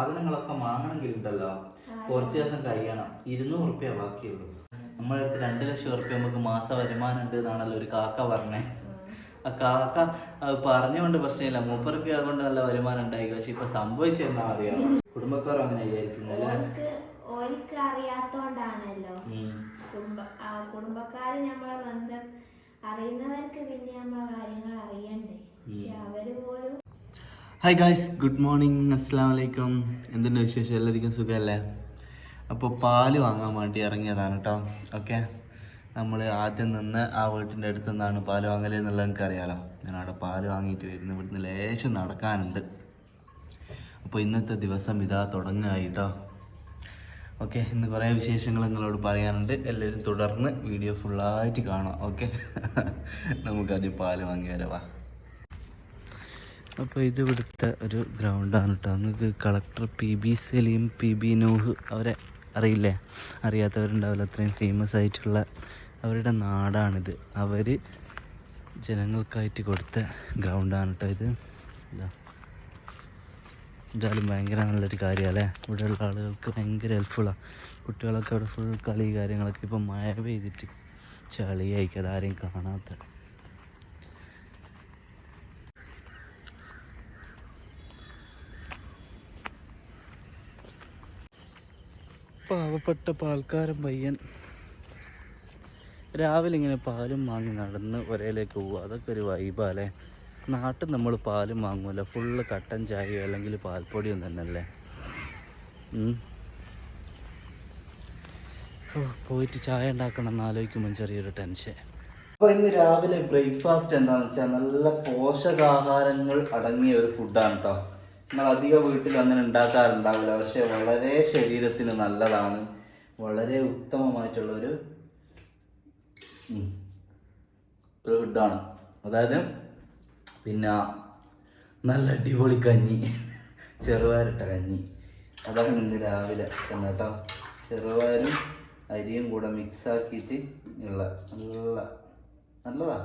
സാധനങ്ങളൊക്കെ വാങ്ങണമെങ്കിൽ ഉണ്ടല്ലോ കുറച്ച് ദിവസം കഴിയണം. ഇരുന്നൂറ് റുപ്യ ബാക്കിയുള്ളൂ. നമ്മളെ അടുത്ത് രണ്ട് ലക്ഷം റുപ്യ നമുക്ക് മാസ വരുമാനം ഉണ്ട് എന്നാണല്ലോ ഒരു കാക്ക പറഞ്ഞേ. ആ കാക്ക പറഞ്ഞുകൊണ്ട് പ്രശ്നമില്ല. മൂപ്പർക്ക് അതുകൊണ്ട് നല്ല വരുമാനം ഉണ്ടായി. പക്ഷെ ഇപ്പൊ സംഭവിച്ചെന്നാ അറിയാം? കുടുംബക്കാരും അങ്ങനെ വിചാരിക്കുന്നില്ല ഓർക്ക് അറിയാത്തോണ്ടാണല്ലോ. കുടുംബക്കാര് നമ്മളെ ബന്ധം അറിയുന്നവർക്ക് പിന്നെ നമ്മളെ കാര്യങ്ങൾ അറിയണ്ടേ. പക്ഷെ അവർ പോലും ഹായ് ഗായ്സ് ഗുഡ് മോർണിംഗ് അസ്സാം വലൈക്കും എന്തുണ്ട് വിശേഷം? എല്ലാവർക്കും സുഖമല്ലേ? അപ്പോൾ പാൽ വാങ്ങാൻ വേണ്ടി ഇറങ്ങിയതാണ് കേട്ടോ ഓക്കെ? നമ്മൾ ആദ്യം നിന്ന് ആ വീട്ടിന്റെ അടുത്ത് നിന്നാണ് പാൽ വാങ്ങൽ എന്നുള്ളത് നിങ്ങൾക്ക് അറിയാലോ ഞാൻ അവിടെ പാൽ വാങ്ങിയിട്ട് വരുന്നു. ഇവിടുന്ന് ലേശം നടക്കാനുണ്ട്. അപ്പോൾ ഇന്നത്തെ ദിവസം ഇതാ തുടങ്ങുകയായി കേട്ടോ ഓക്കെ ഇന്ന് കുറേ വിശേഷങ്ങൾ നിങ്ങളോട് പറയാനുണ്ട്. എല്ലാവരും തുടർന്ന് വീഡിയോ ഫുള്ളായിട്ട് കാണാം. ഓക്കെ? നമുക്കാദ്യം പാൽ വാങ്ങി വരവാ അപ്പോൾ ഇത് ഇവിടുത്തെ ഒരു ഗ്രൗണ്ടാണ് കേട്ടോ നിങ്ങൾക്ക് collector P B Saleem P B Nooh അവരെ അറിയില്ലേ? അറിയാത്തവരുണ്ടാവില്ല അത്രയും ഫേമസ് ആയിട്ടുള്ള അവരുടെ നാടാണിത്. അവർ ജനങ്ങൾക്കായിട്ട് കൊടുത്ത ഗ്രൗണ്ടാണ് കേട്ടോ ഇത്. ഇതാ. എന്തായാലും ഭയങ്കര നല്ലൊരു കാര്യമല്ലേ ഇവിടെയുള്ള ആളുകൾക്ക് ഭയങ്കര ഹെൽപ്ഫുള്ളാണ് കുട്ടികളൊക്കെ അവിടെ ഫുൾ കളി കാര്യങ്ങളൊക്കെ ഇപ്പം മഴ പെയ്തിട്ട് ചളിയായിരിക്കും അതാരെയും കാണാത്ത പാവപ്പെട്ട പാൽക്കാരൻ പയ്യൻ. രാവിലെ ഇങ്ങനെ പാലും വാങ്ങി നടന്ന് ഒരേലേക്ക് പോവുക. അതൊക്കെ ഒരു വൈബാല്ലേ നാട്ടിൽ നമ്മൾ പാലും വാങ്ങൂല. ഫുള്ള് കട്ടൻ ചായയോ അല്ലെങ്കിൽ പാൽപ്പൊടിയും തന്നെയല്ലേ. പോയിട്ട് ചായ ഉണ്ടാക്കണം എന്ന് ആലോചിക്കുമ്പോൾ ചെറിയൊരു ടെൻഷൻ അപ്പൊ ഇന്ന് രാവിലെ ബ്രേക്ക്ഫാസ്റ്റ് എന്താണെന്ന് വെച്ചാൽ നല്ല പോഷകാഹാരങ്ങൾ അടങ്ങിയ ഒരു ഫുഡാണ് കേട്ടോ നമ്മൾ അധികം വീട്ടിൽ അങ്ങനെ ഉണ്ടാക്കാറുണ്ടാവില്ല. പക്ഷെ വളരെ ശരീരത്തിന് നല്ലതാണ്. വളരെ ഉത്തമമായിട്ടുള്ളൊരു ഒരു ഫുഡാണ്. അതായത് പിന്നെ നല്ല അടിപൊളി കഞ്ഞി. ചെറുപയറിട്ട കഞ്ഞി. അതാണ് ഇന്ന് രാവിലെ കേട്ടോ. ചെറുപയറും അരിയും കൂടെ മിക്സാക്കിയിട്ട് ഉള്ള നല്ല നല്ലതാ.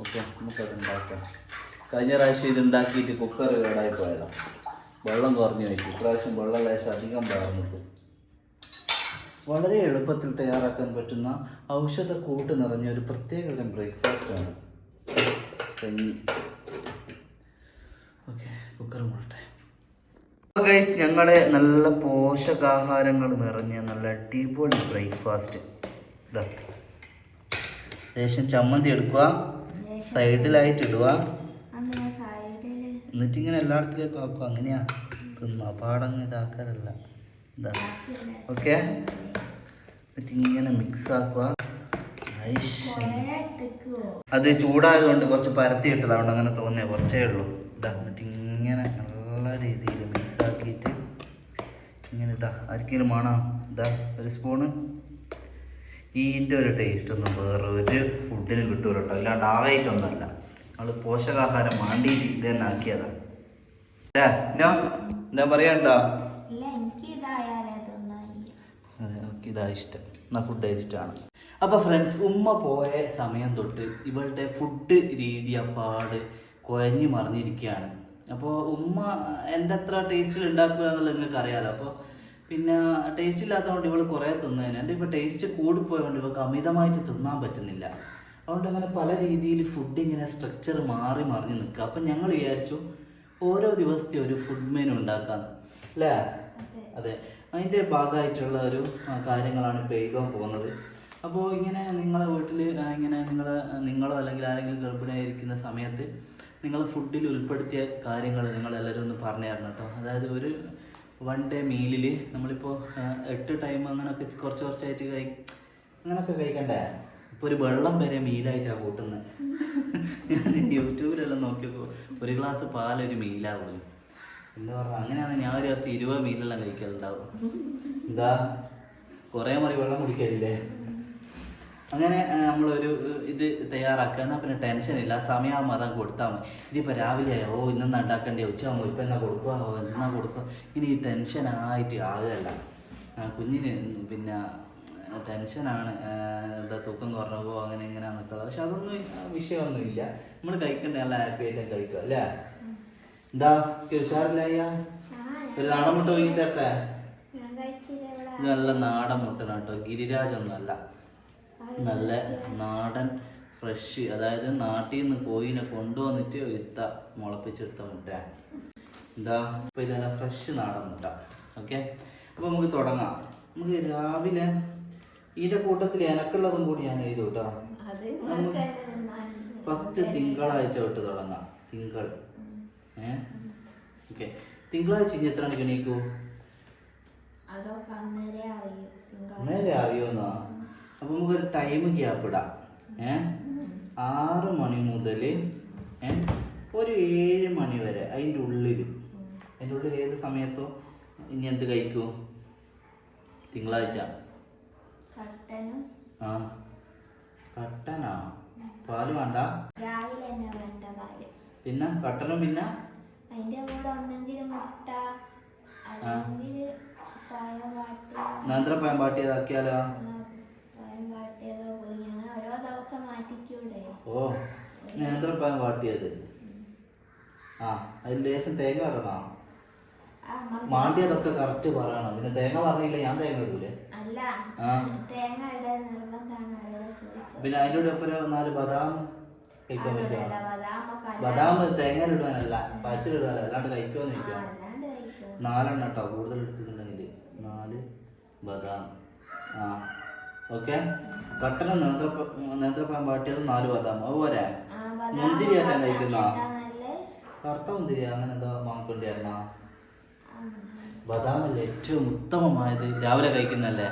ഓക്കെ നമുക്കത് ഉണ്ടാക്കാം. കഴിഞ്ഞ പ്രാവശ്യം ഇത് ഉണ്ടാക്കിയിട്ട് കുക്കർ കേടായി പോയതാ. വെള്ളം കുറഞ്ഞു വെച്ചു ഇപ്രാവശ്യം വെള്ളം ലേശം അധികം പകർന്നിട്ടു വളരെ എളുപ്പത്തിൽ തയ്യാറാക്കാൻ പറ്റുന്ന ഔഷധ കൂട്ട് നിറഞ്ഞ ഒരു പ്രത്യേക തരം ബ്രേക്ക്ഫാസ്റ്റാണ് കഞ്ഞി. ഓക്കെ കുക്കർ മുളട്ടെ ഗൈസ് ഞങ്ങളുടെ നല്ല പോഷകാഹാരങ്ങൾ നിറഞ്ഞ നല്ല അടിപൊളി ബ്രേക്ക്ഫാസ്റ്റ് ഇതാ ലേശം ചമ്മന്തി എടുക്കുക. സൈഡിലായിട്ട് ഇടുക. സൈഡിൽ എന്നിട്ട് ഇങ്ങനെ എല്ലായിടത്തിലേക്കും ആക്കും. അങ്ങനെയാ. തിന്ന. പാടങ്ങ് ഇതാക്കാറല്ല. ഇതാ. ഓക്കെ? എന്നിട്ട് ഇങ്ങനെ മിക്സ് ആക്കുക അത് ചൂടായതുകൊണ്ട് കുറച്ച് പരത്തി ഇട്ടത്. അതുകൊണ്ട് അങ്ങനെ തോന്നിയ. കുറച്ചേ ഉള്ളൂ. ഇതാ. എന്നിട്ട് ഇങ്ങനെ നല്ല രീതിയിൽ മിക്സ് ആക്കിയിട്ട് ഇങ്ങനെ ഇതാ. ആർക്കെങ്കിലും വേണോ? ഇതാ. ഒരു സ്പൂണ് ഈന്റെ ഒരു ടേസ്റ്റ് ഒന്നും വേറെ ഒരു ഫുഡിനും കിട്ടൂല കേട്ടോ അല്ലാണ്ട് ആയിട്ടൊന്നുമല്ല. നമ്മൾ പോഷകാഹാരം മാണ്ടി ഇത് തന്നെ ആക്കിയതാണ്? എന്താ പറയണ്ടോ അതെ ഓക്കെ ഇതാ ഇഷ്ടം. എന്നാ ഫുഡ് കഴിച്ചിട്ടാണ്. അപ്പോൾ ഫ്രണ്ട്സ് ഉമ്മ പോയ സമയം തൊട്ട് ഇവളുടെ ഫുഡ് രീതി അപ്പാട് കുഴഞ്ഞു മറിഞ്ഞിരിക്കുകയാണ്. അപ്പോൾ ഉമ്മ എന്റെ അത്ര ടേസ്റ്റിൽ ഉണ്ടാക്കുക എന്നുള്ളത് നിങ്ങൾക്ക് അറിയാലോ. അപ്പോൾ പിന്നെ ടേസ്റ്റ് ഇല്ലാത്തതുകൊണ്ട് ഇവൾ കുറേ തിന്നതിന് എന്റെ ഇപ്പോൾ ടേസ്റ്റ് കൂടിപ്പോയതുകൊണ്ട് ഇവൾക്ക് അമിതമായിട്ട് തിന്നാൻ പറ്റുന്നില്ല. അതുകൊണ്ട് അങ്ങനെ പല രീതിയിൽ ഫുഡ് ഇങ്ങനെ സ്ട്രക്ചർ മാറി മറിഞ്ഞ് നിൽക്കുക അപ്പം ഞങ്ങൾ വിചാരിച്ചു ഓരോ ദിവസത്തെ ഒരു ഫുഡ് മെനു ഉണ്ടാക്കാന്ന്. അല്ലേ? അതെ. അതിന്റെ ഭാഗമായിട്ടുള്ള ഒരു കാര്യങ്ങളാണ് ഇപ്പോൾ എഴുതാൻ പോകുന്നത്. അപ്പോൾ ഇങ്ങനെ നിങ്ങളെ വീട്ടിൽ ഇങ്ങനെ നിങ്ങൾ നിങ്ങളോ അല്ലെങ്കിൽ ആരെങ്കിലും ഗർഭിണിയായിരിക്കുന്ന സമയത്ത് നിങ്ങൾ ഫുഡിൽ ഉൾപ്പെടുത്തിയ കാര്യങ്ങൾ നിങ്ങളെല്ലാവരും ഒന്ന് പറഞ്ഞു തരണം കേട്ടോ. അതായത് ഒരു വൺ ഡേ മീലിൽ നമ്മളിപ്പോൾ എട്ട് ടൈം അങ്ങനെയൊക്കെ കുറച്ച് കുറച്ചായിട്ട് കഴി അങ്ങനെയൊക്കെ കഴിക്കണ്ടേ? ഒരു വെള്ളം വരെ മീലായിട്ടാണ് കൂട്ടുന്നത് ഞാൻ യൂട്യൂബിലെല്ലാം നോക്കിയപ്പോൾ ഒരു ഗ്ലാസ് പാൽ ഒരു മീലാവുള്ളൂ എന്ന് പറഞ്ഞാൽ അങ്ങനെയാണ് ഞാൻ ഒരു ദിവസം ഇരുപത് മീലെല്ലാം കഴിക്കലുണ്ടാവും. എന്താ? കുറേ മറി വെള്ളം കുടിക്കലില്ലേ അങ്ങനെ നമ്മളൊരു ഇത് തയ്യാറാക്കുക. എന്നാൽ പിന്നെ ടെൻഷൻ ഇല്ല. സമയമാകുമ്പോൾ അതാ കൊടുത്താൽ മതി. ഇതിപ്പോൾ രാവിലെ ഓ ഇന്നെന്നാ ഉണ്ടാക്കേണ്ടേ? ഉച്ചയാകുമ്പോൾ ഇപ്പം എന്നാ കൊടുക്കുക? ഓ എന്നാ കൊടുക്കുക? ഇനി ഈ ടെൻഷനായിട്ട് ആകുകയല്ല കുഞ്ഞിന് പിന്നെ ടെൻഷനാണ്. എന്താ തൂക്കം കുറഞ്ഞപ്പോൾ അങ്ങനെ ഇങ്ങനെ നിൽക്കുന്നത് പക്ഷെ അതൊന്നും വിഷയമൊന്നുമില്ല. നമ്മൾ കഴിക്കണ്ട? നല്ല ഹാപ്പി ആയിട്ട് കഴിക്കുക അല്ലേ? എന്താ ഉഷാറില്ലായ ഒരു നാടൻ മുട്ട വാങ്ങി തരട്ടെ ഞാൻ ഇത് നല്ല നാടൻ മുട്ട കേട്ടോ. ഗിരിരാജൊന്നുമല്ല. നല്ല നാടൻ ഫ്രഷ് അതായത് നാട്ടിൽ നിന്ന് കോയിനെ കൊണ്ടുവന്നിട്ട് വിത്ത മുളപ്പിച്ചെടുത്ത മുട്ട എന്താ ഇപ്പൊ നല്ല ഫ്രഷ് നാടൻ മുട്ട. ഓക്കെ? അപ്പൊ നമുക്ക് തുടങ്ങാം. നമുക്ക് രാവിലെ ഇതിന്റെ കൂട്ടത്തിൽ എനക്കുള്ളതും കൂടി ഞാൻ എഴുതും കേട്ടോ ഫസ്റ്റ് തിങ്കളാഴ്ച തൊട്ട് തുടങ്ങാം. തിങ്കൾ. ഏ? ഓക്കെ. തിങ്കളാഴ്ച ഇനി എത്ര മണിക്ക് എണീക്കൂ അന്നേരെ അറിയുമെന്നാ അപ്പൊ നമുക്കൊരു ടൈം ഗ്യാപ്പ് ഇടാം. ഏ? ആറ് മണി മുതൽ ഏ? ഒരു ഏഴ് മണി വരെ അതിന്റെ ഉള്ളിൽ അതിന്റെ ഉള്ളിൽ ഏത് സമയത്തോ? ഇനി എന്ത് കഴിക്കൂ? തിങ്കളാഴ്ച. ആ. കട്ടനാ? പാൽ വേണ്ട? രാവിലെ തന്നെ വേണ്ട പാൽ. പിന്നെ? കട്ടനും പിന്നെ? അതിന്റെ കൂടെ ഒന്നെങ്കിൽ മുട്ട അല്ലെങ്കിൽ പഴം വാട്ടിയതോ. അങ്ങനെ ഓരോ ദിവസം മാറ്റിക്കൂടെ. ഓ നേന്ത്രപ്പഴം വാട്ടിയത്? ആ അതിൽ ലേശം തേങ്ങ ഇടണോ ആ, മ- മാണ്ടിയതൊക്കെ കറക്റ്റ് പറയണം പിന്നെ തേങ്ങ പറഞ്ഞില്ല ഞാൻ തേങ്ങ ഇടൂലേ? പിന്നെ അതിന്റെ ഒപ്പം നാല് ബദാം കഴിക്കാൻ പറ്റുമോ ബദാം തേങ്ങ ഇടുവാനല്ല. പഴത്തിലിടുവാനല്ല അല്ലാണ്ട് കഴിക്കുമോ ആ, ചോദിക്കാം നാലെണ്ണം കേട്ടോ കൂടുതൽ എടുത്തിട്ടുണ്ടെങ്കിൽ നാല് ബദാം. ആ. ഓക്കെ? കട്ടന നേന്ത്രപ്പ നേന്ത്രപ്പഴം പാട്ടിയത് നാല് ബദാം. അതുപോലെ മുന്തിരി അല്ല ആ കഴിക്കുന്ന? കറുത്ത മുന്തിരി അങ്ങനെ എന്തോ വാങ്ങിക്കൊണ്ടിരുന്ന ബദാമല്ലേ ഏറ്റവും ഉത്തമമായത് രാവിലെ കഴിക്കുന്നല്ലേ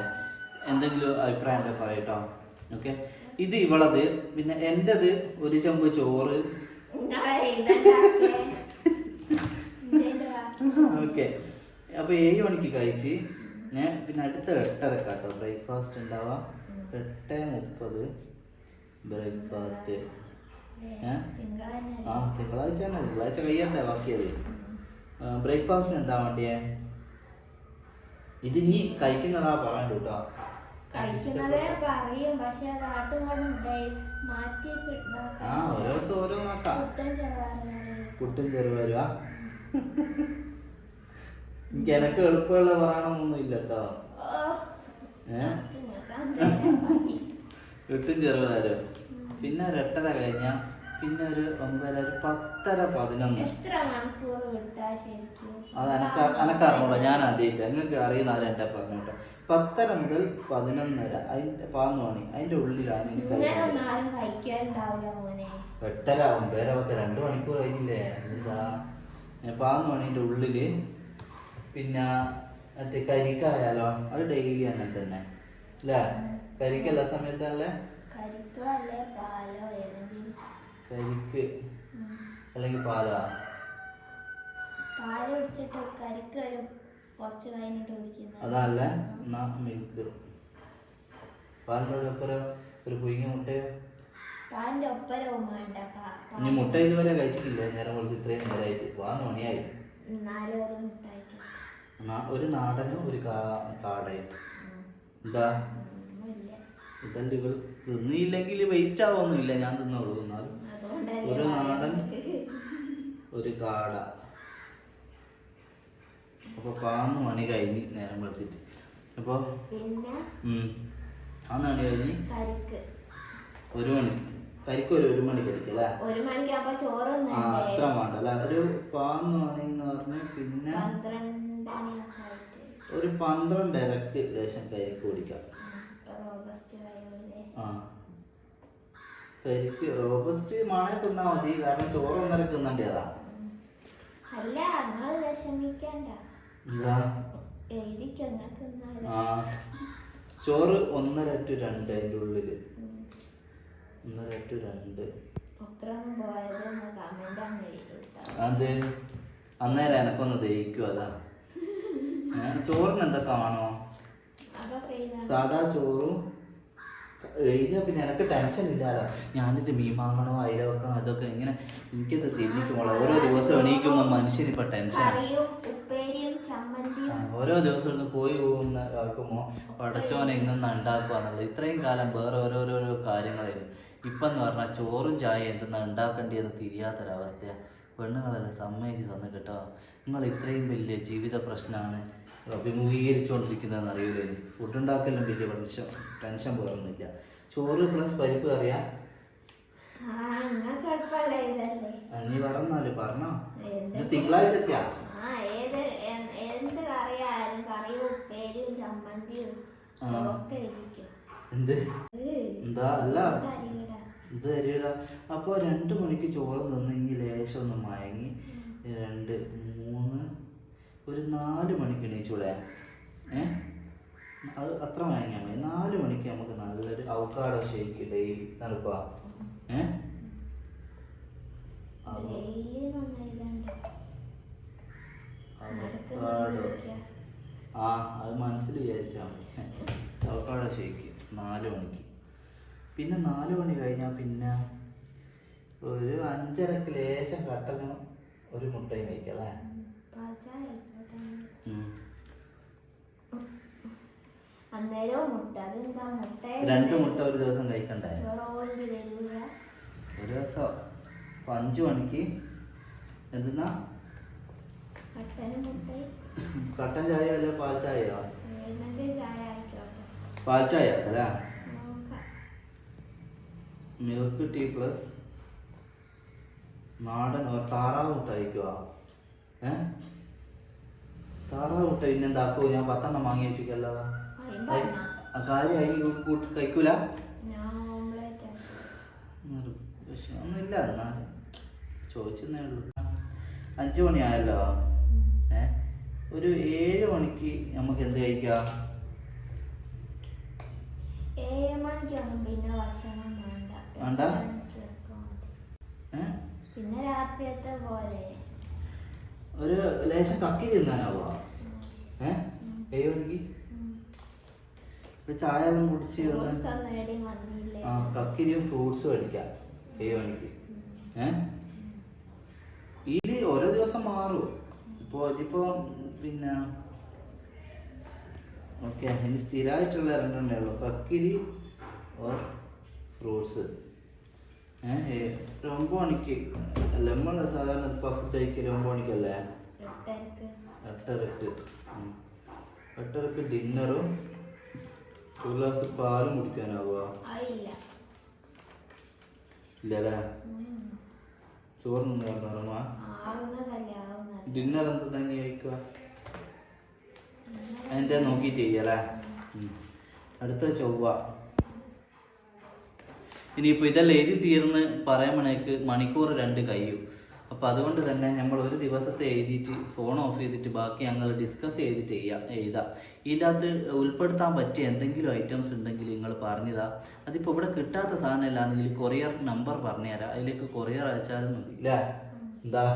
എന്തെങ്കിലും അഭിപ്രായം ഉണ്ടെങ്കിൽ പറയട്ടോ. ഓക്കെ ഇത് ഇവളത് പിന്നെ എന്റെത് ഒരു ചെമ്പ് ചോറ്. ഓക്കെ അപ്പോൾ ഏഴ് മണിക്ക് കഴിച്ച് ഞാൻ പിന്നെ അടുത്ത എട്ടര കേട്ടോ. ബ്രേക്ക്ഫാസ്റ്റ് ഉണ്ടാവാം. എട്ട് മുപ്പത് ബ്രേക്ക്ഫാസ്റ്റ് ആ തിങ്കളാഴ്ച തിങ്കളാഴ്ച കഴിയണ്ടേ ബാക്കിയത്. ബ്രേക്ക്ഫാസ്റ്റിന് എന്താ വേണ്ടിയേ? ഇത് നീ കഴിക്കുന്നതാ പറയണ്ട കേട്ടോ. കഴിക്കുന്നതേ പറയും പക്ഷെ അത് ആട്ടും മാറ്റി ആ ഓരോ ദിവസം ഓരോ നോക്കാം. കുട്ടൻ ചെറുപാറ പുട്ടും ചെറുപരുവാ എനിക്ക് എനക്ക് എളുപ്പമുള്ള പറയണമൊന്നും ഇല്ല കേട്ടോ ഏ? എട്ടും ചെറുപയറ് പിന്നെ ഒരു എട്ടര കഴിഞ്ഞ പിന്നെ ഒരു ഒമ്പതര ഒരു പത്തര പതിനൊന്ന്. എത്ര മണിക്കൂർ വിട്ടാ ശരിക്കും? അത് ഞാൻ ആദ്യമായിട്ട് നിങ്ങൾക്ക് അറിയുന്ന ആരും എന്റെ പറഞ്ഞു കേട്ടോ പത്തര മുതൽ പതിനൊന്നര അതിന്റെ പതിനൊന്ന് മണി അതിന്റെ ഉള്ളിലാണ് എനിക്ക് ആവും എട്ടര പത്ത് രണ്ട് മണിക്കൂർ കഴിഞ്ഞില്ലേ? എന്താ? പതിനൊന്ന് മണീന്റെ ഉള്ളിൽ പിന്നെ മറ്റേ കരിക്കായാലോ? അത് ഡെയിലി അങ്ങനെ തന്നെ. അല്ലേ? കരിക്കല്ല സമയത്തല്ലേ കരിക്കോ. അല്ലെങ്കിൽ പാലാ? പാൽ കുടിച്ചിട്ട് കരിക്ക് ഒരു കുറച്ച് കഴിഞ്ഞിട്ട് കുടിക്കുന്നത്. അതല്ലേ എന്നാ മിൽക്ക് പാലിന്റെ ഒപ്പം ഒരു പുഴുങ്ങിയ മുട്ടയോ? പാലിന്റെ ഒപ്പരവും വേണ്ട. ഇനി മുട്ട ഇതുവരെ കഴിച്ചിട്ടില്ല. നേരം കൊടുത്ത് ഇത്രയും നേരമായിട്ട്. പതിനൊന്ന് മണിയായി ഒരു ഒരു നാടനും ഒരു കാടയും. എന്താ? ഇതല്ല ഇവൾ തിന്നില്ലെങ്കിൽ വേസ്റ്റ് ആവൊന്നുമില്ല ഞാൻ തിന്നോളൂ എന്നാലും. ഒരു നാടൻ. ഒരു കാട. അപ്പോൾ പാന്ന് മണി കഴിഞ്ഞ് നേരം വെളുത്തിട്ട്. അപ്പോൾ പിന്നെ? പതിനൊന്ന് മണി കഴിഞ്ഞ് ഒരു മണി. കരിക്ക് ഒരു ഒരു മണി ചോറ് ആ? അത്ര വേണ്ട അല്ല? ഒരു പാന്ന് മണി എന്ന് പറഞ്ഞ് പിന്നെ ഒരു പന്ത്രണ്ടരക്ക് ലേശം കരിക്ക് കുടിക്കാം ആ കരിക്ക് റോബസ്റ്റ് മാണെ തിന്നാ മതി. കാരണം ചോറ് ഒന്നര തിന്നണ്ടേതാ. അല്ല നിങ്ങൾ വിഷമിക്കണ്ട. ചോറ് ഒന്നര ടു രണ്ട് അതിന്റെ ഉള്ളിൽ. ഒന്നര ടു രണ്ട്. അതെ. അന്നേരം എനക്കൊന്ന് ദഹിക്കും അതാ. ചോറിന് എന്തൊക്കെ എഴുതാൻ സാധാ ചോറും എഴുതിയ പിന്നെ എനിക്ക് ടെൻഷൻ ഇല്ലാലോ ഞാനിത് മീൻ വാങ്ങണോ അയില വെക്കണോ അതൊക്കെ ഇങ്ങനെ എനിക്കത് തിരിക്കുമ്പോൾ ഓരോ ദിവസം എണീക്കുമ്പോൾ മനുഷ്യന് ഇപ്പൊ ടെൻഷൻ ഓരോ ദിവസം ഒന്ന് പോയി പോകുന്ന കേൾക്കുമ്പോൾ പടച്ചോനെ ഇന്നൊന്ന് ഉണ്ടാക്കുക എന്നുള്ളത്. ഇത്രയും കാലം വേറെ ഓരോരോരോ കാര്യങ്ങളായിരുന്നു. ഇപ്പം എന്ന് പറഞ്ഞാൽ ചോറും ചായ എന്തെന്നാ ഉണ്ടാക്കേണ്ടതെന്ന് തിരിയാത്തൊരവസ്ഥയാണ് പെണ്ണുങ്ങളെല്ലാം സമ്മതിച്ച് തന്നു കേട്ടോ. നിങ്ങൾ ഇത്രയും വലിയ ജീവിത പ്രശ്നമാണ് അഭിമുഖീകരിച്ചുകൊണ്ടിരിക്കുന്നതെന്ന് അറിയില്ലേ ഫുഡ് ഉണ്ടാക്കലും വലിയ ടെൻഷൻ ടെൻഷൻ പോരൊന്നുമില്ല ചോറ് പ്ലസ് പരിപ്പ് കറിയാ? നീ പറഞ്ഞാൽ പറഞ്ഞോ. തിങ്കളാഴ്ച ഇത് എന്ത്? എന്താ അല്ല. ഇത് തരിക അപ്പോൾ രണ്ട് മണിക്ക് ചോറ് തിന്നെങ്കിൽ ലേശം ഒന്ന് മയങ്ങി. രണ്ട് മൂന്ന് ഒരു നാല് മണിക്ക് എണീച്ചൂടെ? ഏ? അത് അത്ര വാങ്ങിയാൽ മതി. നാല് മണിക്ക് നമുക്ക് നല്ലൊരു അവക്കാടോ ഷേക്ക് ഡെയിലി നടക്കുക ഏ? അവക്കാടോ ആ അത് മനസ്സിൽ വിചാരിച്ചാൽ മതി. അവക്കാടോ ഷേക്ക് നാല് മണിക്ക്. പിന്നെ നാല് മണി കഴിഞ്ഞാൽ പിന്നെ ഒരു അഞ്ചരക്ക് ലേശം കട്ടനും ഒരു മുട്ടയും കഴിക്കാം അല്ലേ. അന്നേരവും മുട്ട. അതെന്താ? മുട്ട രണ്ട് മുട്ട ഒരു ദിവസം കഴിക്കണ്ടേ? ഒരു ദിവസം അപ്പൊ അഞ്ച് മണിക്ക് എന്തെന്നാ? കട്ടൻ ചായ അല്ല പാൽ ചായയോ? പാൽ ചായ അല്ലേ? മിൽക്ക് ടീ പ്ലസ് നാടൻ താറാവ് മുട്ട കഴിക്കുക ഏ? താറാവ് മുട്ട ഇന്നെന്താക്കോ ഞാൻ പത്തെണ്ണം വാങ്ങി വെച്ചിക്കല്ലോ കാര്യം അതിന് കൂട്ടി കഴിക്കൂല? പക്ഷെ ഒന്നുമില്ല എന്നാ ചോദിച്ചെന്നേ ഉള്ളൂ. അഞ്ചു മണിയായല്ലോ? ഏ ഒരു ഏഴ് മണിക്ക് നമുക്ക് എന്ത് കഴിക്കാം? വേണ്ട. പിന്നെ രാത്രിയത്തെ പോലെ. ഒരു ലേശം കക്കി തിന്നാനാവുക ഏ? ഏഴ് മണിക്ക് ഇപ്പൊ ചായ ഒന്നും കുടിച്ച് ആ കക്കിരിയും ഫ്രൂട്ട്സും അടിക്കാം ഏഴ് മണിക്ക് ഏ? ഇതിൽ ഓരോ ദിവസം മാറും. ഇപ്പോ ഇതിപ്പോ പിന്നെ ഓക്കെ ഇനി സ്ഥിരമായിട്ടുള്ള രണ്ടെണ്ണേ ഉള്ളൂ. കക്കിരി ഓർ ഫ്രൂട്ട്സ്. നമ്മൾ സാധാരണ ഇപ്പൊ ഫുഡ് കഴിക്കൽ ഒമ്പത് മണിക്കല്ലേ? എട്ടരക്ക്. എട്ടരക്ക്. ഡിന്നറും ഒരു ഗ്ലാസ് പാലും കുടിക്കാനാവുക ഇല്ലല്ലേ? ഉം. ചോറ് നിന്ന് പറഞ്ഞാ ആവുന്നതല്ലേ ആവുന്നത് ഡിന്നർ എന്ത് തന്നെ കഴിക്കുക? അതിന്റെ നോക്കിയിട്ട് ചെയ്യല്ലേ. അടുത്ത ചൊവ്വ. ഇനിയിപ്പോൾ ഇതെല്ലാം എഴുതി തീർന്ന് പറയുമ്പോഴേക്ക് മണിക്കൂർ രണ്ട് കഴിയും. അപ്പോൾ അതുകൊണ്ട് തന്നെ നമ്മൾ ഒരു ദിവസത്തെ എഴുതിയിട്ട് ഫോൺ ഓഫ് ചെയ്തിട്ട് ബാക്കി ഞങ്ങൾ ഡിസ്കസ് ചെയ്തിട്ട് ചെയ്യാം എഴുതാം. ഇതിന്റെ അകത്ത് ഉൾപ്പെടുത്താൻ പറ്റിയ എന്തെങ്കിലും ഐറ്റംസ് ഉണ്ടെങ്കിൽ നിങ്ങൾ പറഞ്ഞതാ. അതിപ്പോൾ ഇവിടെ കിട്ടാത്ത സാധനം ഇല്ലാന്നെങ്കിൽ കൊറിയർ നമ്പർ പറഞ്ഞുതരാം. അതിലേക്ക് കൊറിയർ അയച്ചാലും മതി. അല്ലേ എന്താ?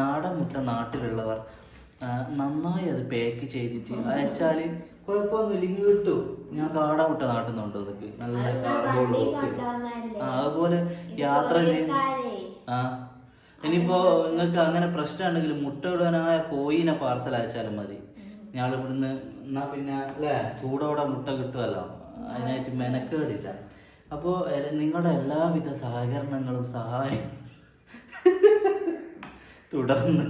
നാടൻ മുട്ട നാട്ടിലുള്ളവർ നന്നായി അത് പാക്ക് ചെയ്തിട്ട് അയച്ചാൽ കുഴപ്പമൊന്നുമില്ല കിട്ടും ഞാൻ കാട മുട്ട നാട്ടുന്നുണ്ട് അതൊക്കെ. നിനക്ക് നല്ല ബോക്സിൽ കൊണ്ടുവന്നതല്ലേ? ആ അതുപോലെ യാത്ര ചെയ്യും ആ. ഇനിയിപ്പോ നിങ്ങൾക്ക് അങ്ങനെ പ്രശ്നം ഉണ്ടെങ്കിൽ മുട്ട ഇടാനായ കോയിനെ പാർസൽ അയച്ചാലും മതി. ഞങ്ങൾ ഇവിടുന്ന് എന്നാ പിന്നെ അല്ലേ? ചൂടോടെ മുട്ട കിട്ടുമല്ലോ അതിനായിട്ട് മെനക്കേടില്ല. അപ്പോൾ നിങ്ങളുടെ എല്ലാവിധ സഹകരണങ്ങളും സഹായം തുടർന്ന്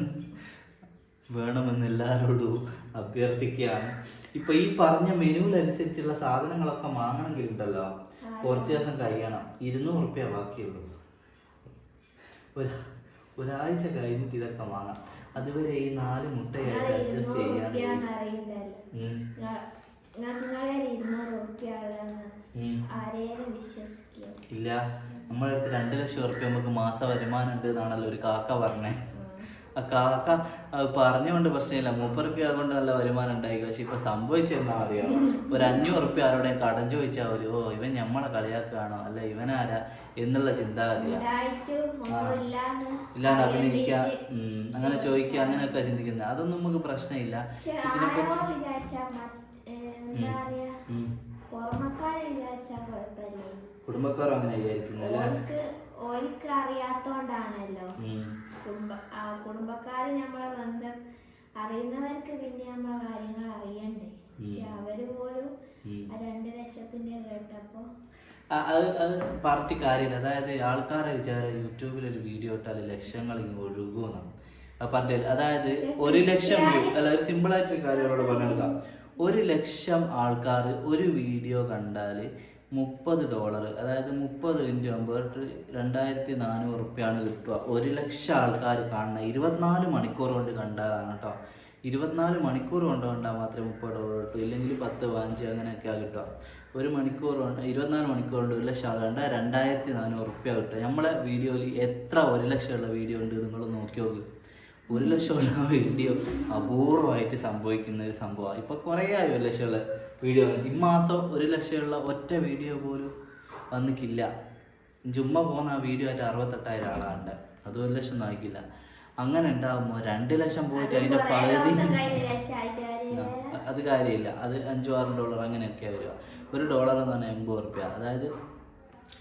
വേണമെന്ന് എല്ലാവരോടും അഭ്യർത്ഥിക്കുകയാണ്. ഇപ്പൊ ഈ പറഞ്ഞ മെനുവിനനുസരിച്ചുള്ള സാധനങ്ങളൊക്കെ വാങ്ങണമെങ്കിൽ ഉണ്ടല്ലോ? കുറച്ച് ദിവസം കഴിയണം. ഇരുന്നൂറ് റുപ്യ ബാക്കിയുള്ളൂ. ഒരു- ഒരാഴ്ച കഴിഞ്ഞിട്ട് ഇതൊക്കെ വാങ്ങാം. അതുവരെ ഈ നാല് മുട്ടയായിട്ട് അഡ്ജസ്റ്റ് ചെയ്യാൻ ഇല്ല. നമ്മളെ രണ്ടു രണ്ട് ലക്ഷം ഉറുപ്പ്യ നമുക്ക് മാസ വരുമാനം ഉണ്ട് എന്നാണല്ലോ ഒരു കാക്ക പറഞ്ഞേ. ആ കാക്ക പറഞ്ഞുകൊണ്ട് പ്രശ്നമില്ല. മുപ്പത് കൊണ്ട് നല്ല വരുമാനം ഉണ്ടായി. പക്ഷെ ഇപ്പൊ സംഭവിച്ചെന്നാ അറിയാം? ഒരു അഞ്ഞൂറ് റുപ്യ ആരോടെ കടം ചോദിച്ചാൽ ഒരു ഓ ഇവൻ ഞമ്മളെ കളിയാക്കുകയാണോ? അല്ല ഇവനാരാ? എന്നുള്ള ചിന്താഗതി ഇല്ലാണ്ട് അഭിനയിക്കുക ഉം, അങ്ങനെ ചോദിക്കുക അങ്ങനെയൊക്കെ ചിന്തിക്കുന്നത് അതൊന്നും നമുക്ക് പ്രശ്നമില്ല. ഇതിനെ ഇതിനെപ്പറ്റി കുടുംബക്കാരും അങ്ങനെ വിചാരിക്കുന്നല്ലേ അറിയാത്തോണ്ടാണല്ലോ. കുടുംബ ആ കുടുംബക്കാര് നമ്മളെ ബന്ധം അറിയുന്നവർക്ക് പിന്നെ നമ്മളെ കാര്യങ്ങൾ അറിയണ്ടേ. പക്ഷെ അവർ പോലും ആ രണ്ട് ലക്ഷത്തിന്റെ കേട്ടപ്പോ അത് അത് പാർട്ടി കാര്യമില്ല. അതായത് ആൾക്കാരെ വിചാരം യൂട്യൂബിൽ ഒരു വീഡിയോ ഇട്ടാൽ ലക്ഷങ്ങൾ ഇങ്ങനെ ഒഴുകുമെന്നാണ് പറഞ്ഞത് അതായത് ഒരു ലക്ഷം വ്യൂ അല്ല ഒരു സിമ്പിൾ ആയിട്ട് കാര്യങ്ങളോട് പറഞ്ഞെടുക്കാം ഒരു ലക്ഷം ആൾക്കാർ ഒരു വീഡിയോ കണ്ടാൽ മുപ്പത് ഡോളർ അതായത് മുപ്പത് ഇന്റു അമ്പത് രണ്ടായിരത്തി നാനൂറ് റുപ്യാണ് കിട്ടുക. ഒരു ലക്ഷം ആൾക്കാർ കാണുന്ന ഇരുപത്തിനാല് മണിക്കൂർ കൊണ്ട് കണ്ടതാണ് കേട്ടോ ഇരുപത്തിനാല് മണിക്കൂർ കൊണ്ട് കണ്ടാൽ മാത്രമേ മുപ്പത് ഡോളർ കിട്ടൂ. ഇല്ലെങ്കിൽ പത്ത് പതിനഞ്ച് അങ്ങനെയൊക്കെയാണ് കിട്ടുക. ഒരു മണിക്കൂർ കൊണ്ട് ഇരുപത്തിനാല് മണിക്കൂർ കൊണ്ട് ഒരു ലക്ഷം ആൾ കണ്ടാൽ രണ്ടായിരത്തി നാനൂറ് റുപ്യ കിട്ടുക. നമ്മളെ വീഡിയോയിൽ എത്ര ഒരു ലക്ഷമുള്ള വീഡിയോ ഉണ്ട് നിങ്ങൾ നോക്കി നോക്ക്. ഒരു ലക്ഷമുള്ള വീഡിയോ അപൂർവമായിട്ട് സംഭവിക്കുന്ന ഒരു സംഭവമാണ് ഇപ്പോൾ കുറേ ആയി ഒരു ലക്ഷമുള്ള വീഡിയോ ഈ മാസം ഒരു ലക്ഷമുള്ള ഒറ്റ വീഡിയോ പോലും വന്നിക്കില്ല ചുമ്മാ പോകുന്ന ആ വീഡിയോ ആയിട്ട് അറുപത്തെട്ടായിരം ആളാണ്ട്. അത് ഒരു ലക്ഷം നോക്കില്ല അങ്ങനെ ഉണ്ടാകുമ്പോൾ രണ്ട് ലക്ഷം പോയിട്ട് അതിന്റെ പകുതി അത് കാര്യമില്ല. അത് അഞ്ചു ആറ് ഡോളർ അങ്ങനെയൊക്കെ വരിക. ഒരു ഡോളർ എന്ന് പറഞ്ഞാൽ എൺപത് റുപ്യ. അതായത്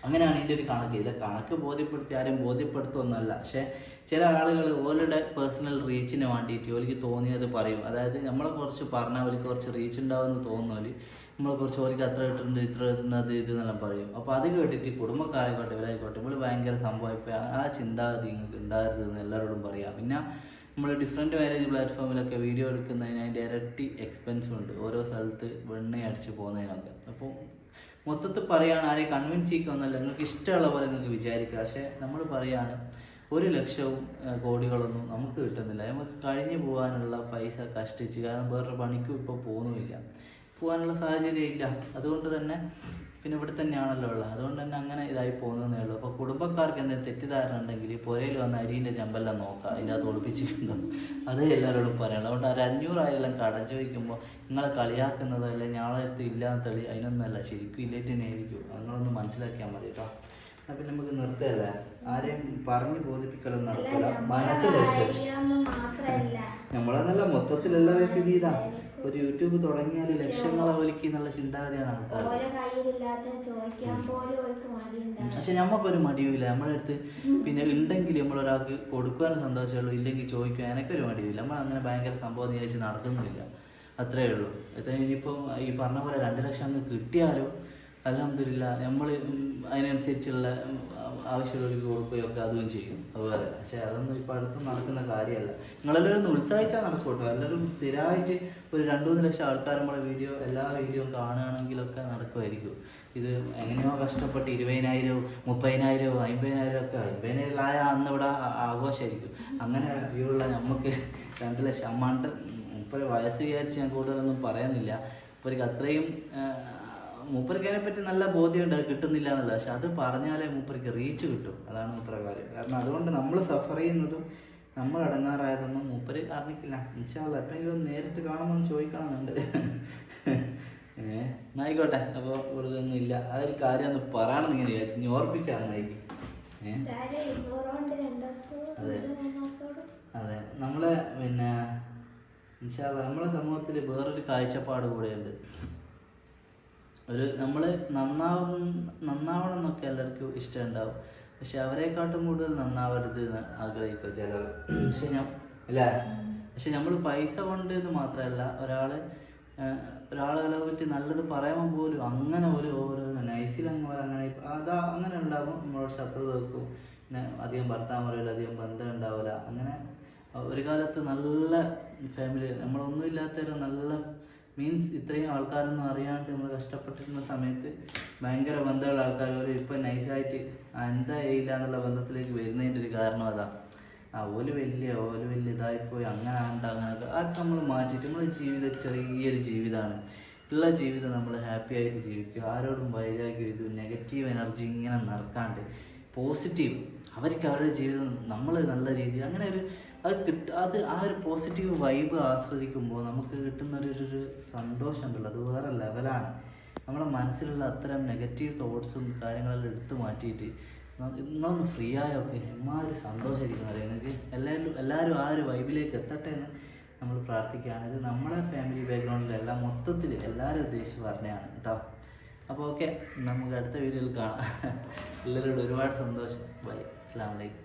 അങ്ങനെയാണ് ഇതിന്റെ ഒരു കണക്ക്. ഇത് കണക്ക് ബോധ്യപ്പെടുത്തി ആരും ബോധ്യപ്പെടുത്തുമെന്നല്ല പക്ഷേ ചില ആളുകൾ ഓരുടെ പേഴ്സണൽ റീച്ചിന് വേണ്ടിയിട്ട് ഓലിക്ക് തോന്നിയത് പറയും. അതായത് നമ്മളെ കുറച്ച് പറഞ്ഞാൽ അവർക്ക് കുറച്ച് റീച്ച് ഉണ്ടാവുമെന്ന് തോന്നുന്നോലി നമ്മളെ കുറച്ച് ഓലിക്ക് അത്ര കിട്ടുന്നുണ്ട് ഇത്ര കിട്ടുന്നുണ്ട് അത് ഇത് എന്നെല്ലാം പറയും. അപ്പോൾ അത് കേട്ടിട്ട് കുടുംബക്കാരായിക്കോട്ടെ ഇവരായിക്കോട്ടെ നമ്മൾ ഭയങ്കര സംഭവം. ഇപ്പോൾ ആ ചിന്താഗതി നിങ്ങൾക്ക് ഉണ്ടാകരുത് എന്ന് എല്ലാവരോടും പറയാം. പിന്നെ നമ്മൾ ഡിഫറെന്റ് മാരേജ് പ്ലാറ്റ്ഫോമിലൊക്കെ വീഡിയോ എടുക്കുന്നതിന് അതിന്റെ ഇരട്ടി എക്സ്പെൻസും ഉണ്ട്. ഓരോ സ്ഥലത്ത് വെണ്ണ അടിച്ച് പോകുന്നതിനൊക്കെ. അപ്പോൾ മൊത്തത്തിൽ പറയുകയാണ് ആരെയും കൺവിൻസ് ചെയ്യിക്കൊന്നുമല്ല നിങ്ങൾക്ക് ഇഷ്ടമുള്ള പോലെ നിങ്ങൾക്ക് വിചാരിക്കുക പക്ഷേ നമ്മൾ പറയുകയാണ് ഒരു ലക്ഷവും കോടികളൊന്നും നമുക്ക് കിട്ടുന്നില്ല. നമുക്ക് കഴിഞ്ഞു പോകാനുള്ള പൈസ കഷ്ടിച്ച് കാരണം വേറൊരു പണിക്കും ഇപ്പോൾ പോകുന്നുമില്ല. പോകാനുള്ള സാഹചര്യം ഇല്ല. അതുകൊണ്ട് തന്നെ പിന്നെ ഇവിടെ തന്നെയാണല്ലോ ഉള്ളത്. അതുകൊണ്ട് തന്നെ അങ്ങനെ ഇതായി പോകുന്നതേ ഉള്ളൂ. അപ്പോൾ കുടുംബക്കാർക്ക് എന്തെങ്കിലും തെറ്റിദ്ധാരണ ഉണ്ടെങ്കിൽ പുരയിൽ വന്ന അരിന്റെ നോക്കുക. അതിന്റെ അത് ഒളിപ്പിച്ചിട്ടുണ്ടോ അതേ എല്ലാവരോടും പറയണം അതുകൊണ്ട് ഒരു അഞ്ഞൂറായാലും കടം ചോദിക്കുമ്പോൾ നിങ്ങളെ കളിയാക്കുന്നത് അല്ലെ ഞാളത്ത് ഇല്ലാന്ന് തെളി അതിനൊന്നല്ല ശരിക്കും ഇല്ലേറ്റ് തന്നെ ആയിരിക്കും നിങ്ങളൊന്ന് മനസ്സിലാക്കിയാൽ മതി കേട്ടോ. എന്നാൽ നമുക്ക് നിർത്തല്ല. ആരെയും പറഞ്ഞു ബോധിപ്പിക്കലൊന്നും നടക്കില്ല മാത്രല്ല. നമ്മളെന്നല്ല മൊത്തത്തിലുള്ള സ്ഥിതി ഇതാ. ഒരു യൂട്യൂബ് തുടങ്ങിയാൽ ലക്ഷങ്ങളെ ഒലിക്കി എന്നുള്ള ചിന്താഗതിയാണ് ആൾക്കാർ. പക്ഷെ നമുക്കൊരു മടിയുമില്ല. നമ്മളെടുത്ത് പിന്നെ ഉണ്ടെങ്കിൽ നമ്മൾ ഒരാൾക്ക് കൊടുക്കാനും സന്തോഷമുള്ളൂ. ഇല്ലെങ്കിൽ ചോദിക്കാൻ എനിക്കൊരു മടിയുമില്ല. നമ്മൾ അങ്ങനെ ഭയങ്കര സംഭവം വിചാരിച്ച് നടക്കുന്നില്ല. അത്രേ ഉള്ളൂ. ഇനിയിപ്പം ഈ പറഞ്ഞ പോലെ രണ്ട് ലക്ഷം അങ്ങ് കിട്ടിയാലോ അലഹമില്ല നമ്മൾ അതിനനുസരിച്ചുള്ള ആവശ്യമുള്ള ആവശ്യമുള്ളവർക്ക് കൊടുക്കുകയൊക്കെ അതും ചെയ്യും. അതുപോലെ. പക്ഷെ അതൊന്നും ഇപ്പോൾ അടുത്ത് നടക്കുന്ന കാര്യമല്ല. നിങ്ങളെല്ലാവരും ഒന്ന് ഉത്സാഹിച്ചാൽ നടക്കോട്ടോ. എല്ലാവരും സ്ഥിരമായിട്ട് ഒരു രണ്ട് മൂന്ന് ലക്ഷം ആൾക്കാർ നമ്മുടെ വീഡിയോ എല്ലാ വീഡിയോയും കാണുകയാണെങ്കിലൊക്കെ നടക്കുമായിരിക്കും ഇത് എങ്ങനെയോ കഷ്ടപ്പെട്ട് ഇരുപതിനായിരവും മുപ്പതിനായിരവും അമ്പതിനായിരം ഒക്കെ അമ്പതിനായിരം ആയ അന്ന് ഇവിടെ ആഘോഷമായിരിക്കും. അങ്ങനെ വ്യൂ നമുക്ക് രണ്ട് ലക്ഷം. അമ്മാണ്ട് മുപ്പത് വയസ്സ് വിചാരിച്ച് ഞാൻ കൂടുതലൊന്നും പറയുന്നില്ല. മുപ്പർക്ക് അത്രയും ആ, മൂപ്പർക്ക് പറ്റി നല്ല ബോധ്യമുണ്ട് അത് കിട്ടുന്നില്ല എന്നല്ല പക്ഷെ അത് പറഞ്ഞാലേ മൂപ്പർക്ക് റീച്ച് കിട്ടും. അതാണ് മൂപ്പര കാര്യം. കാരണം അതുകൊണ്ട് നമ്മൾ സഫർ ചെയ്യുന്നതും നമ്മൾ അടങ്ങാറായതൊന്നും മൂപ്പര് അറിഞ്ഞിക്കില്ല ഇൻഷാല്ല എപ്പോഴെങ്കിലും നേരിട്ട് കാണുമ്പോൾ ചോദിക്കണമെന്നുണ്ട് ഏഹ് ആയിക്കോട്ടെ അപ്പോൾ ഒരു ഒന്നും ഇല്ല. അതൊരു കാര്യം ഒന്ന് പറയണമെന്ന് ഇങ്ങനെ വിചാരിച്ചു. ഇനി കൊണ്ട് അതെ. അതെ. നമ്മളെ പിന്നെ ഇൻഷാല്ല നമ്മളെ സമൂഹത്തിൽ വേറൊരു കാഴ്ചപ്പാട് കൂടെയുണ്ട്. ഒരു നമ്മൾ നന്നാവുന്ന നന്നാവണം എന്നൊക്കെ എല്ലാവർക്കും ഇഷ്ടമുണ്ടാവും. പക്ഷെ അവരെക്കാട്ടും കൂടുതൽ നന്നാവരുത് എന്ന് ആഗ്രഹിക്കും ചില പക്ഷെ ഞാൻ അല്ലേ? പക്ഷെ നമ്മൾ പൈസ കൊണ്ട് എന്ന് മാത്രമല്ല ഒരാളെ ഒരാളെ പറ്റി നല്ലത് പറയുമ്പോൾ പോലും അങ്ങനെ ഒരു ഓരോ നൈസിൽ അങ്ങ് അങ്ങനെ അതാ അങ്ങനെ ഉണ്ടാകും. നമ്മളോട് ശത്രുത വെക്കും. പിന്നെ അധികം ഭർത്താവ് പറയില്ല അധികം ബന്ധം ഉണ്ടാവില്ല അങ്ങനെ ഒരു കാലത്ത് നല്ല ഫാമിലി നമ്മളൊന്നും ഇല്ലാത്തൊരു നല്ല മീൻസ് ഇത്രയും ആൾക്കാരൊന്നും അറിയാണ്ട് നമ്മൾ കഷ്ടപ്പെട്ടിരുന്ന സമയത്ത് ഭയങ്കര ബന്ധമുള്ള ആൾക്കാർ ഇപ്പം നൈസായിട്ട് എന്താ ചെയ്യില്ല എന്നുള്ള ബന്ധത്തിലേക്ക് വരുന്നതിന്റെ ഒരു കാരണം അതാ. ആ ഓൽ വലിയ ഓൽ വലിയ ഇതായിപ്പോയി അങ്ങനെ ആണ്ട് അങ്ങനെ അതൊക്കെ നമ്മൾ മാറ്റിയിട്ട് നമ്മുടെ ജീവിതം ചെറിയൊരു ജീവിതമാണ് ഉള്ള ജീവിതം നമ്മൾ ഹാപ്പി ആയിട്ട് ജീവിക്കുക. ആരോടും വൈരാഗ്യം ഇത് നെഗറ്റീവ് എനർജി ഇങ്ങനെ നടക്കാണ്ട്. പോസിറ്റീവ് അവർക്ക് അവരുടെ ജീവിതം നമ്മൾ നല്ല രീതിയിൽ അങ്ങനെ ഒരു അത് കിട്ട അത് ആ ഒരു പോസിറ്റീവ് വൈബ് ആസ്വദിക്കുമ്പോൾ നമുക്ക് കിട്ടുന്ന ഒരു ഒരു- ഒരു സന്തോഷം ഉണ്ടല്ലോ. അത് വേറെ ലെവലാണ് നമ്മുടെ മനസ്സിലുള്ള അത്തരം നെഗറ്റീവ് തോട്ട്സും കാര്യങ്ങളെല്ലാം എടുത്തു മാറ്റിയിട്ട് ഇന്നൊന്ന് ഫ്രീ ആയൊക്കെ എമ്മാതിരി സന്തോഷമായിരിക്കും അറിയാം. എനിക്ക് എല്ലാവരും എല്ലാവരും ആ ഒരു വൈബിലേക്ക് എത്തട്ടെ എന്ന് നമ്മൾ പ്രാർത്ഥിക്കുകയാണ്. ഇത് നമ്മളെ ഫാമിലി ബാക്ക്ഗ്രൗണ്ടിലെല്ലാം മൊത്തത്തിൽ എല്ലാവരും ഉദ്ദേശിച്ച് പറഞ്ഞതാണ് കേട്ടോ. അപ്പോൾ ഓക്കെ നമുക്ക് അടുത്ത വീഡിയോയിൽ കാണാം. എല്ലാവരോടും ഒരുപാട് സന്തോഷം. ബൈ. അസ്സാം വലൈക്കും